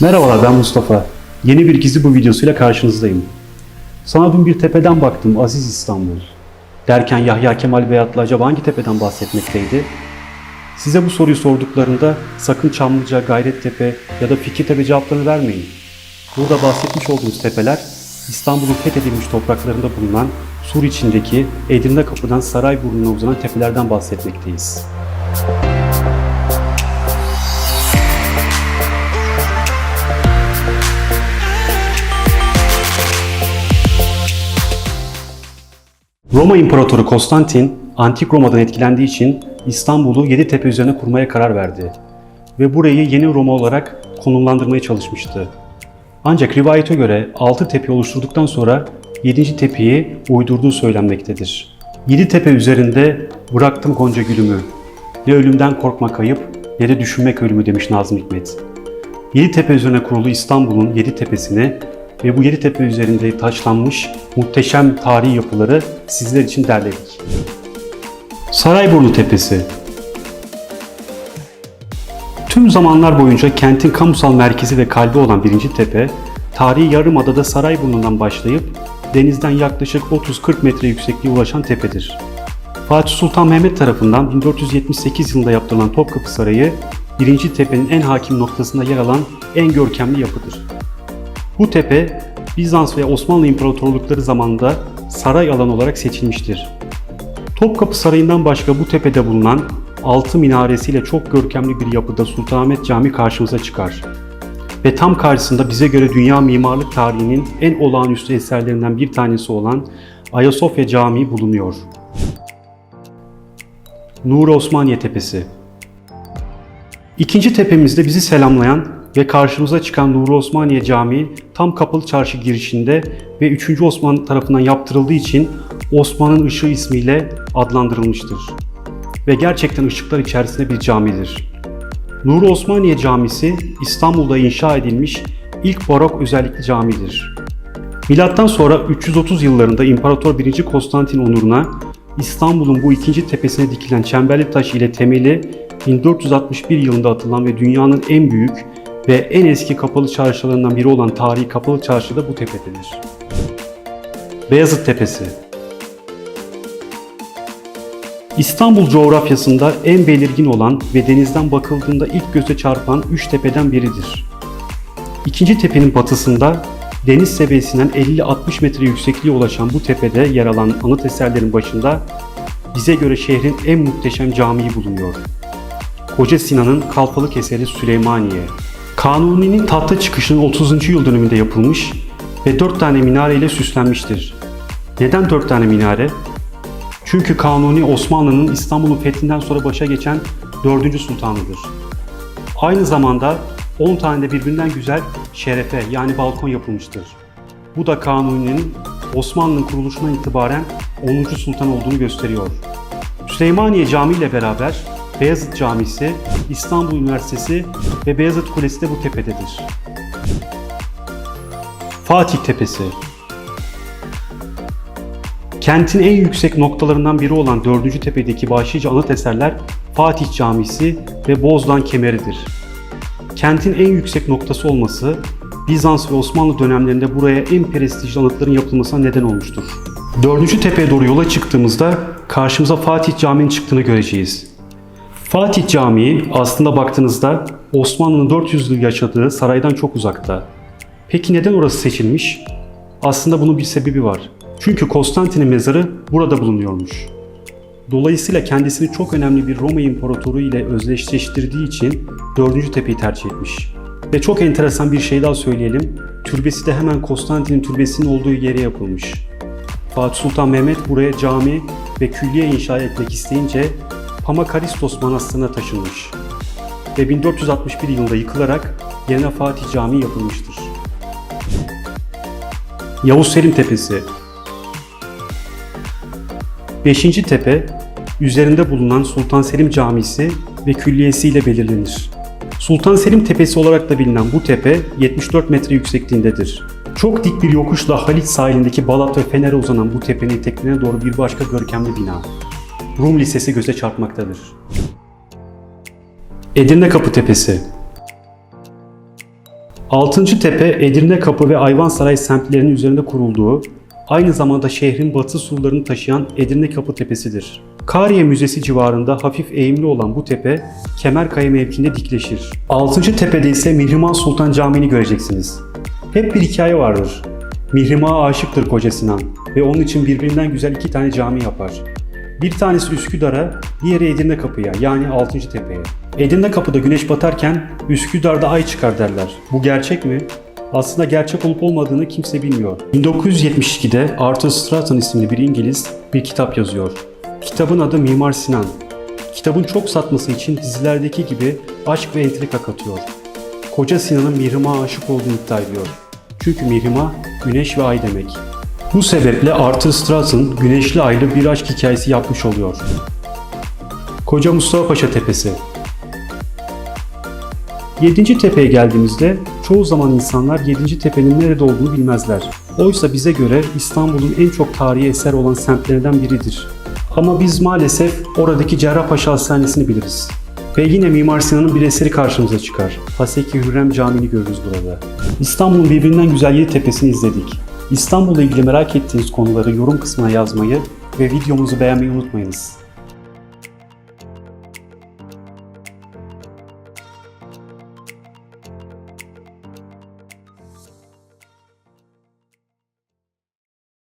Merhabalar ben Mustafa. Yeni bir Gizli Bu videosuyla karşınızdayım. Sana dün bir tepeden baktım Aziz İstanbul. Derken Yahya Kemal Beyatlı acaba hangi tepeden bahsetmekteydi? Size bu soruyu sorduklarında sakın Çamlıca, Gayrettepe ya da Fikirtepe cevaplarını vermeyin. Burada bahsetmiş olduğumuz tepeler İstanbul'un fethedilmiş topraklarında bulunan Sur içindeki Edirne Kapı'dan Sarayburnu'na uzanan tepelerden bahsetmekteyiz. Roma İmparatoru Konstantin, Antik Roma'dan etkilendiği için İstanbul'u Yeditepe üzerine kurmaya karar verdi ve burayı yeni Roma olarak konumlandırmaya çalışmıştı. Ancak rivayete göre 6 tepe oluşturduktan sonra 7. tepeyi uydurduğu söylenmektedir. 7 tepe üzerinde bıraktım gonca gülümü. Ne ölümden korkmak ayıp ne de düşünmek ölümü demiş Nazım Hikmet. Yeditepe üzerine kurulu İstanbul'un yedi tepesini ve bu yedi tepe üzerinde taşlanmış muhteşem tarihi yapıları sizler için derledik. Sarayburnu Tepesi Tüm zamanlar boyunca kentin kamusal merkezi ve kalbi olan birinci tepe, tarihi yarımadada Sarayburnu'ndan başlayıp denizden yaklaşık 30-40 metre yüksekliğe ulaşan tepedir. Fatih Sultan Mehmet tarafından 1478 yılında yaptırılan Topkapı Sarayı, birinci tepenin en hakim noktasında yer alan en görkemli yapıdır. Bu tepe Bizans ve Osmanlı İmparatorlukları zamanında saray alanı olarak seçilmiştir. Topkapı Sarayı'ndan başka bu tepede bulunan altı minaresiyle çok görkemli bir yapıda Sultanahmet Camii karşımıza çıkar. Ve tam karşısında bize göre dünya mimarlık tarihinin en olağanüstü eserlerinden bir tanesi olan Ayasofya Camii bulunuyor. Nur Osmaniye Tepesi İkinci tepemizde bizi selamlayan ve karşımıza çıkan Nuri Osmaniye Camii tam Kapalı Çarşı girişinde ve 3. Osman tarafından yaptırıldığı için Osman'ın ışığı ismiyle adlandırılmıştır. Ve gerçekten ışıklar içerisinde bir camidir. Nuri Osmaniye Camisi İstanbul'da inşa edilmiş ilk barok özellikli camidir. Milattan sonra 330 yıllarında İmparator 1. Konstantin onuruna İstanbul'un bu ikinci tepesine dikilen çemberli taş ile temeli 1461 yılında atılan ve dünyanın en büyük ve en eski kapalı çarşılarından biri olan tarihi kapalı çarşı da bu tepededir. Beyazıt Tepesi İstanbul coğrafyasında en belirgin olan ve denizden bakıldığında ilk göze çarpan üç tepeden biridir. İkinci tepenin batısında deniz seviyesinden 50-60 metre yüksekliğe ulaşan bu tepede yer alan anıt eserlerin başında bize göre şehrin en muhteşem camii bulunuyor. Koca Sinan'ın kalfalık eseri Süleymaniye. Kanuni'nin tahta çıkışının 30. yıl dönümünde yapılmış ve 4 tane minare ile süslenmiştir. Neden 4 tane minare? Çünkü Kanuni Osmanlı'nın İstanbul'un fethinden sonra başa geçen 4. sultanıdır. Aynı zamanda 10 tane de birbirinden güzel şerefe yani balkon yapılmıştır. Bu da Kanuni'nin Osmanlı'nın kuruluşundan itibaren 10. sultan olduğunu gösteriyor. Süleymaniye Camii ile beraber Beyazıt Camisi, İstanbul Üniversitesi ve Beyazıt Kulesi de bu tepededir. Fatih Tepesi Kentin en yüksek noktalarından biri olan 4. tepedeki başlıca anıt eserler Fatih Camisi ve Bozdan Kemeri'dir. Kentin en yüksek noktası olması Bizans ve Osmanlı dönemlerinde buraya en prestijli anıtların yapılmasına neden olmuştur. 4. tepeye doğru yola çıktığımızda karşımıza Fatih Camii'nin çıktığını göreceğiz. Fatih Camii aslında baktığınızda Osmanlı'nın 400 yıl yaşadığı saraydan çok uzakta. Peki neden orası seçilmiş? Aslında bunun bir sebebi var. Çünkü Konstantin'in mezarı burada bulunuyormuş. Dolayısıyla kendisini çok önemli bir Roma İmparatoru ile özdeşleştirdiği için 4. tepeyi tercih etmiş. Ve çok enteresan bir şey daha söyleyelim. Türbesi de hemen Konstantin'in türbesinin olduğu yere yapılmış. Fatih Sultan Mehmet buraya cami ve külliye inşa etmek isteyince Pamakaristos Manastırı'na taşınmış. Ve 1461 yılında yıkılarak yerine Fatih Camii yapılmıştır. Yavuz Selim Tepesi 5. tepe, üzerinde bulunan Sultan Selim Camisi ve külliyesi ile belirlenir. Sultan Selim Tepesi olarak da bilinen bu tepe 74 metre yüksekliğindedir. Çok dik bir yokuşla Halit sahilindeki Balat ve Fener'e uzanan bu tepenin eteklerine doğru bir başka görkemli bina. Rum Lisesi göze çarpmaktadır. Edirne Kapı Tepesi Altıncı Tepe, Edirne Kapı ve Ayvansaray semtlerinin üzerinde kurulduğu, aynı zamanda şehrin batı surlarını taşıyan Edirne Kapı Tepesidir. Kariye Müzesi civarında hafif eğimli olan bu tepe, Kemerkaya mevkiinde dikleşir. Altıncı Tepe'de ise Mihrimah Sultan Camii'ni göreceksiniz. Hep bir hikaye vardır. Mihrimah'a aşıktır Koca Sinan ve onun için birbirinden güzel iki tane cami yapar. Bir tanesi Üsküdar'a, diğeri Edirne Kapı'ya yani 6. Tepe'ye. Edirne Kapı'da güneş batarken Üsküdar'da ay çıkar derler. Bu gerçek mi? Aslında gerçek olup olmadığını kimse bilmiyor. 1972'de Arthur Stratton isimli bir İngiliz bir kitap yazıyor. Kitabın adı Mimar Sinan. Kitabın çok satması için dizilerdeki gibi aşk ve entrika katıyor. Koca Sinan'ın Mihrimah'a aşık olduğunu iddia ediyor. Çünkü Mihrimah güneş ve ay demek. Bu sebeple Arthur Stratton güneşli aylı bir aşk hikayesi yapmış oluyor. Koca Mustafa Paşa Tepesi 7. tepeye geldiğimizde çoğu zaman insanlar 7. tepenin nerede olduğunu bilmezler. Oysa bize göre İstanbul'un en çok tarihi eser olan semtlerinden biridir. Ama biz maalesef oradaki Cerrahpaşa Hastanesi'ni biliriz. Ve yine Mimar Sinan'ın bir eseri karşımıza çıkar. Haseki Hürrem Camii'ni görürüz burada. İstanbul'un birbirinden güzel yedi tepesini izledik. İstanbul'la ilgili merak ettiğiniz konuları yorum kısmına yazmayı ve videomuzu beğenmeyi unutmayınız.